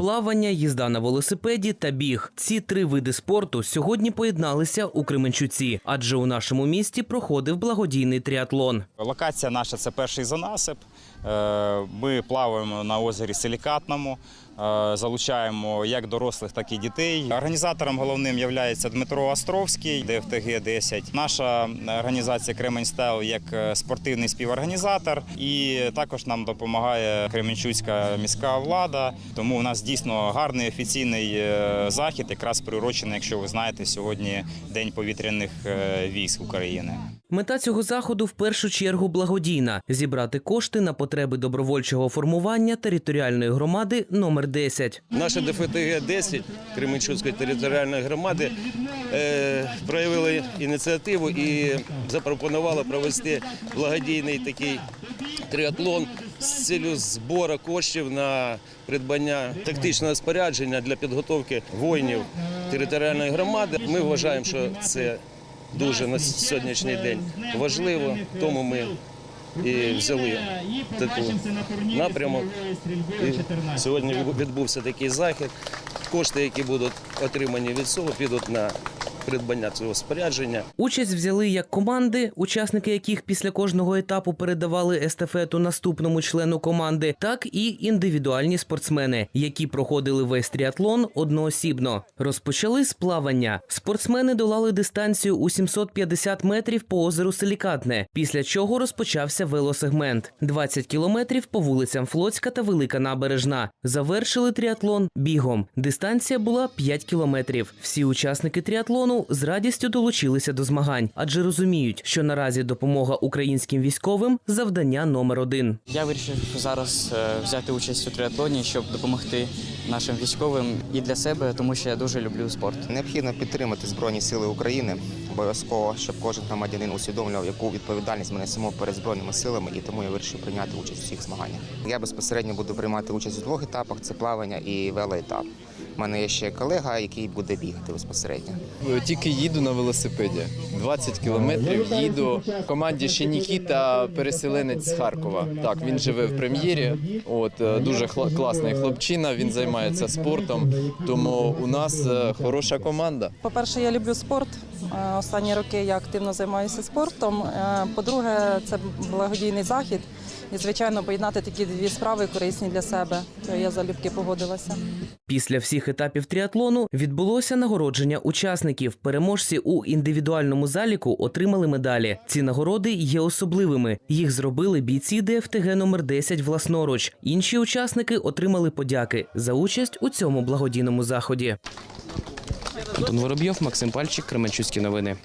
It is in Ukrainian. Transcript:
плавання, їзда на велосипеді та біг. Ці три види спорту сьогодні поєдналися у Кременчуці, адже у нашому місті проходив благодійний тріатлон. Локація наша це перший занасип. Е, Ми плаваємо на озері Силікатному, е, залучаємо як дорослих, так і дітей. Організатором головним є Дмитро Островський, ДФТГ 10. Наша організація Кремень Стайл як е, спортивний співорганізатор, і також нам допомагає Кременчуцька міська влада. Тому у нас дійсно гарний офіційний захід, якраз приурочений, якщо ви знаєте, сьогодні День повітряних військ України. Мета цього заходу в першу чергу благодійна зібрати кошти на потреби добровольчого формування територіальної громади номер 10. Наша ДФТГ 10 Кременчуцької територіальної громади е, проявили ініціативу і запропонували провести благодійний такий триатлон з цілею збору коштів на придбання тактичного спорядження для підготовки воїнів територіальної громади. Ми вважаємо, що це дуже на сьогоднішній день важливо, тому ми і взяли таку напрямок. І сьогодні відбувся такий захід. Кошти, які будуть отримані від цього, підуть на придбання цього спорядження. Участь взяли як команди, учасники яких після кожного етапу передавали естафету наступному члену команди, так і індивідуальні спортсмени, які проходили весь тріатлон одноосібно. Розпочали з плавання. Спортсмени долали дистанцію у 750 метрів по озеру Силікатне, після чого розпочався велосегмент 20 кілометрів по вулицям Флотська та Велика Набережна. Завершили тріатлон бігом. Дистанція була 5 кілометрів. Всі учасники тріатлону з радістю долучилися до змагань, адже розуміють, що наразі допомога українським військовим завдання номер один. Я вирішив зараз е, взяти участь у триатлоні, щоб допомогти нашим військовим і для себе, тому що я дуже люблю спорт. Необхідно підтримати Збройні Сили України обов'язково, щоб кожен громадянин усвідомлював, яку відповідальність ми несемо перед збройними силами, і тому я вирішив прийняти участь у всіх змаганнях. Я безпосередньо буду приймати участь у двох етапах: це плавання і велоетап. У мене є ще колега, який буде бігати безпосередньо. Тільки їду на велосипеді. 20 кілометрів їду. В команді ще Нікіта, переселенець з Харкова. Так, він живе в прем'єрі. От е, дуже хла- класний хлопчина. Він займається спортом. Тому у нас е, хороша команда. По-перше, я люблю спорт. Е, Останні роки я активно займаюся спортом. Е, По-друге, це благодійний захід. І, звичайно, поєднати такі дві справи корисні для себе. То я залюбки погодилася. Після всіх етапів тріатлону відбулося нагородження учасників. Переможці у індивідуальному заліку отримали медалі. Ці нагороди є особливими. Їх зробили бійці ДФТГ номер 10 власноруч. Інші учасники отримали подяки за участь у цьому благодійному заході. Антон Воробйов, Максим Пальчик, Кременчуцькі новини.